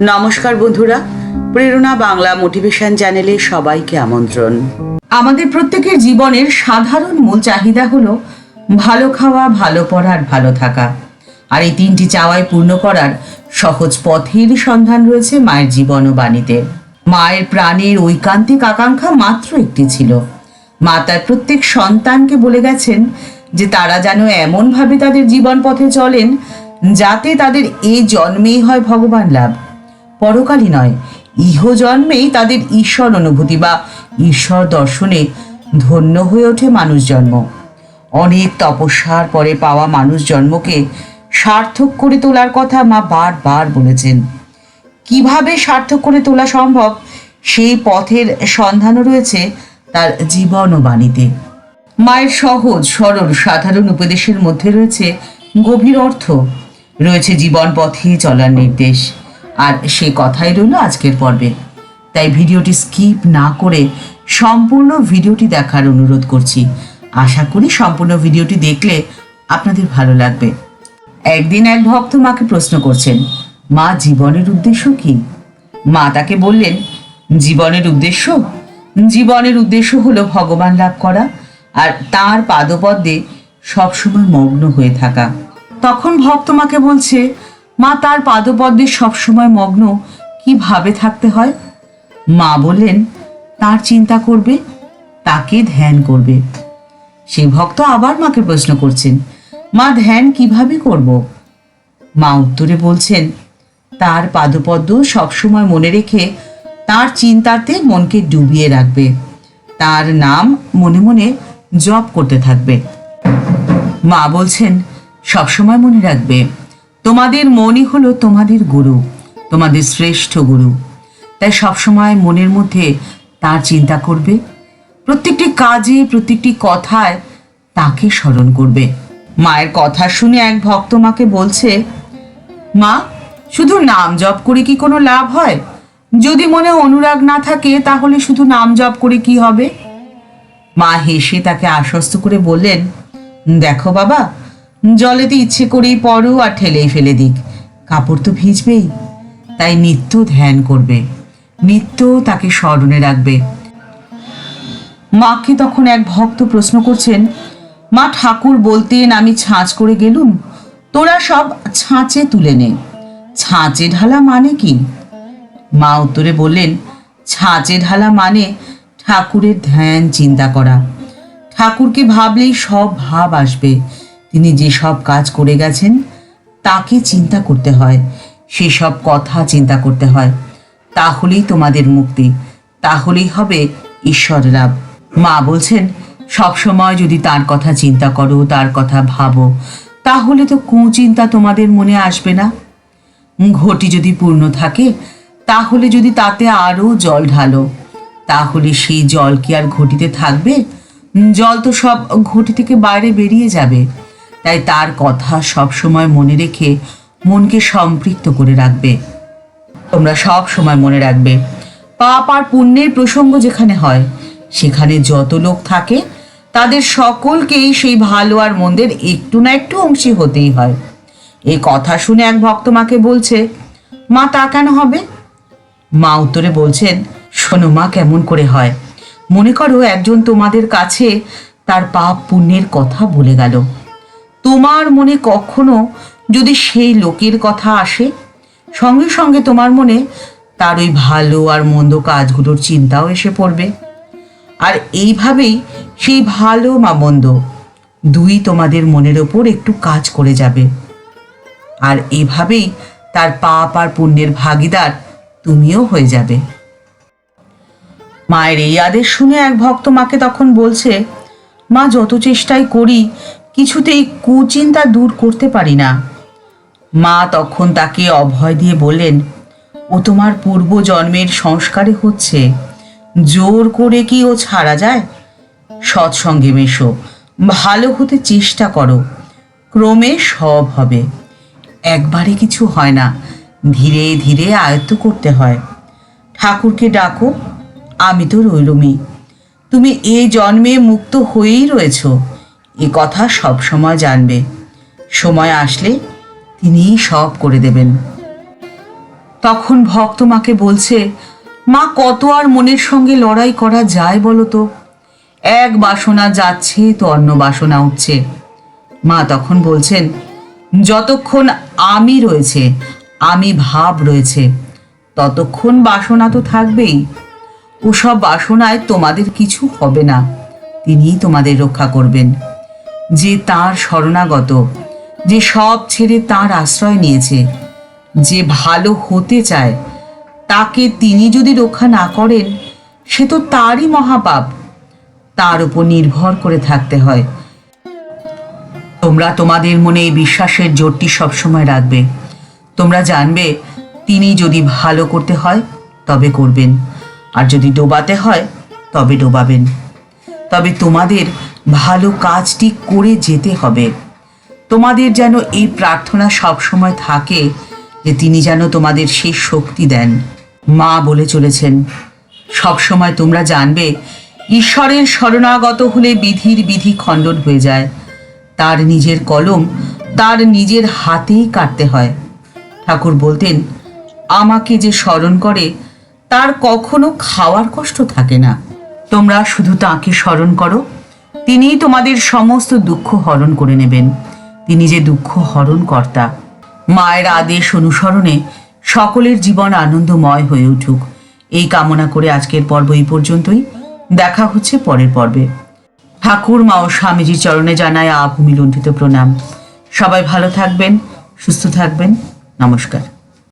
নমস্কার বন্ধুরা, প্রেরণা বাংলা মোটিভেশন চ্যানেলে সবাইকে আমন্ত্রণ। আমাদের প্রত্যেকের জীবনের সাধারণ মূল চাহিদা হলো ভালো খাওয়া, ভালো পড়ার ভালো থাকা। আর এই তিনটি চাওয়াই পূর্ণ করার সহজ পথের সন্ধান রয়েছে মায়ের জীবন ও বাণীতে। মায়ের প্রাণের ঐকান্তিক আকাঙ্ক্ষা মাত্র একটি ছিল। মা তার প্রত্যেক সন্তানকে বলে গেছেন যে তারা যেন এমনভাবে তাদের জীবন পথে চলেন যাতে তাদের এই জন্মেই হয় ভগবান লাভ। পরকালই নয়, ইহ জন্মেই তাদের ঈশ্বর অনুভূতি বা ঈশ্বর দর্শনে ধন্য হয়ে ওঠে মানুষ জন্ম। অনেক তপস্যার পরে পাওয়া মানুষ জন্মকে সার্থক করে তোলার কথা মা বারবার বলেছেন। কীভাবে সার্থক করে তোলা সম্ভব? সেই পথের সন্ধানও রয়েছে তার জীবন ও বাণীতে। মায়ের সহজ, সরল, সাধারণ উপদেশের মধ্যে রয়েছে গভীর অর্থ। রয়েছে জীবন পথে চলার নির্দেশ। আর সে কথাই রইল আজকের পর্বে। তাই ভিডিওটি স্কিপ না করে সম্পূর্ণ ভিডিওটি দেখার অনুরোধ করছি। আশা করি সম্পূর্ণ ভিডিওটি দেখলে আপনাদের ভালো লাগবে। একদিন এক ভক্ত মাকে প্রশ্ন করছেন, মা, জীবনের উদ্দেশ্য কি? মা তাকে বললেন, জীবনের উদ্দেশ্য? জীবনের উদ্দেশ্য হলো ভগবান লাভ করা আর তার পাদপদ্মে সবসময় মগ্ন হয়ে থাকা। তখন ভক্ত মাকে বলছে মা তার পাদপদ্মে সবসময় মগ্ন। কীভাবে থাকতে হয়? মা বললেন, তার চিন্তা করবে, তাকে ধ্যান করবে। সেই ভক্ত আবার মাকে প্রশ্ন করছেন, মা, ধ্যান কীভাবে করব? মা উত্তরে বলছেন, তার পাদপদ্ম সবসময় মনে রেখে তার চিন্তাতে মনকে ডুবিয়ে রাখবে। তার নাম মনে মনে জপ করতে থাকবে। মা বলছেন, সবসময় মনে রাখবে। তোমাদের মনই হলো তোমাদের গুরু, তোমাদের শ্রেষ্ঠ গুরু। তাই সবসময় মনের মধ্যে তার চিন্তা করবে, প্রত্যেকটি কাজে, প্রত্যেকটি কথায় তাকে স্মরণ করবে। মায়ের কথা শুনে এক ভক্ত মাকে বলছে, মা, শুধু নাম জপ করে কি কোনো লাভ হয়? যদি মনে অনুরাগ না থাকে, তাহলে শুধু নাম জপ করে কি হবে? মা হেসে তাকে আশ্বস্ত করে বললেন, দেখো বাবা জলেতে ইচ্ছে করেই পরো আর ঠেলেই ফেলে দিক। কাপড় তো ভিজবেই, তাই নিত্য ধ্যান করবে। নিত্য তাকে স্মরণে রাখবে। মাকে তখন এক ভক্ত প্রশ্ন করছেন, মা, ঠাকুর বলতেন আমি ছাঁচ করে গেলুম, তোরা সব ছাঁচে তুলে নে। ছাঁচে ঢালা মানে কি? মা উত্তরে বললেন, ছাঁচে ঢালা মানে ঠাকুরের ধ্যান, চিন্তা করা। ঠাকুরকে ভাবলেই সব ভাব আসবে। তিনি যে সব কাজ করে গেছেন, তাকে চিন্তা করতে হয় সেসব কথা চিন্তা করতে হয়। তাহলেই তোমাদের মুক্তি, তাহলেই হবে ঈশ্বর লাভ। মা বলছেন সবসময় যদি তার কথা চিন্তা করো, তার কথা ভাবো, তাহলে তো কুচিন্তা তোমাদের মনে আসবে না। ঘটি যদি পূর্ণ থাকে, তাহলে যদি তাতে আরও জল ঢালো, তাহলে সেই জল কি আর ঘটিতে থাকবে? জল তো সব ঘটি থেকে বাইরে বেরিয়ে যাবে। তাই তার কথা সব সময় মনে রেখে মনকে সম্পৃক্ত করে রাখবে। তোমরা সব সময় মনে রাখবে, পাপ আর পুণ্যের প্রসঙ্গ যেখানে হয়, সেখানে যত লোক থাকে, তাদের সকলকেই সেই ভালো আর মন্দের একটু না একটু অংশী হতেই হয়। এই কথা শুনে এক ভক্ত মাকে বলছে, মা, তা কেন হবে? মা উত্তরে বলছেন, শোনো মা, কেমন করে হয়। মনে করো একজন তোমাদের কাছে তার পাপ পুণ্যের কথা বলে গেল। তোমার মনে কখনো যদি সেই লোকের কথা আসে? সঙ্গে সঙ্গে তোমার মনে তার ওই ভালো আর মন্দ কাজগুলোর চিন্তাও এসে পড়বে। আর এইভাবেই সেই ভালো মা মন্দ দুই তোমাদের মনের ওপর একটু কাজ করে যাবে। আর এভাবেই তার পাপ আর পুণ্যের ভাগিদার তুমিও হয়ে যাবে। মায়ের এই আদেশ শুনে এক ভক্ত মাকে তখন বলছে, মা, যত চেষ্টাই করি কিছুতেই কুচিন্তা দূর করতে পারি না। মা তখন তাকে অভয় দিয়ে বললেন, ও তোমার পূর্ব জন্মের সংস্কারে হচ্ছে। জোর করে কি ও ছাড়া যায়? সৎসঙ্গে মেশো, ভালো হতে চেষ্টা করো, ক্রমে সব হবে। একবারে কিছু হয় না, ধীরে ধীরে আয়ত্ত করতে হয়। ঠাকুরকে ডাকো, আমি তো রইলুমি তুমি এই জন্মে মুক্ত হয়েই রয়েছ। এ কথা সব সময় জানবে। সময় আসলে তিনিই সব করে দেবেন। তখন ভক্ত মাকে বলছে, মা, কত আর মনের সঙ্গে লড়াই করা যায় বলো তো? এক বাসনা যাচ্ছে, তো অন্য বাসনা উঠছে। মা তখন বলছেন, যতক্ষণ আমি রয়েছে, আমি ভাব রয়েছে, ততক্ষণ বাসনা তো থাকবেই। ওসব বাসনায় তোমাদের কিছু হবে না, তিনিই তোমাদের রক্ষা করবেন। যে তার শরণাগত, যে সব ছেড়ে তার আশ্রয় নিয়েছে। যে ভালো হতে চায়, তাকে তিনি যদি রক্ষা না করেন, সে তো তারই মহাপাপ। তার উপর নির্ভর করে থাকতে হয়। তোমরা তোমাদের মনে এই বিশ্বাসের জোরটি সবসময় রাখবে। তোমরা জানবে, তিনি যদি ভালো করতে হয়, তবে করবেন। আর যদি ডোবাতে হয়, তবে ডোবাবেন। তবে তোমাদের ভালো কাজটি করে যেতে হবে। তোমাদের যেন এই প্রার্থনা সবসময় থাকে যে তিনি যেন তোমাদের সেই শক্তি দেন। মা বলে চলেছেন, সবসময় তোমরা জানবে, ঈশ্বরের শরণাগত হলে বিধির বিধি খণ্ডন হয়ে যায়। তার নিজের কলম তার নিজের হাতেই কাটতে হয়। ঠাকুর বলতেন, আমাকে যে স্মরণ করে, তার কখনো খাওয়ার কষ্ট থাকে না। তোমরা শুধু তাঁকে স্মরণ করো। তিনিই তোমাদের সমস্ত দুঃখ হরণ করে নেবেন। তিনি যে দুঃখ হরণ কর্তা, মায়ের আদেশ অনুসরণে সকলের জীবন আনন্দময় হয়ে উঠুক। এই কামনা করে আজকের পর্ব এই পর্যন্তই। দেখা হচ্ছে পরের পর্বে। ঠাকুর মা ও স্বামীজির চরণে জানায় আভূমি লুণ্ঠিত প্রণাম। সবাই ভালো থাকবেন, সুস্থ থাকবেন। নমস্কার।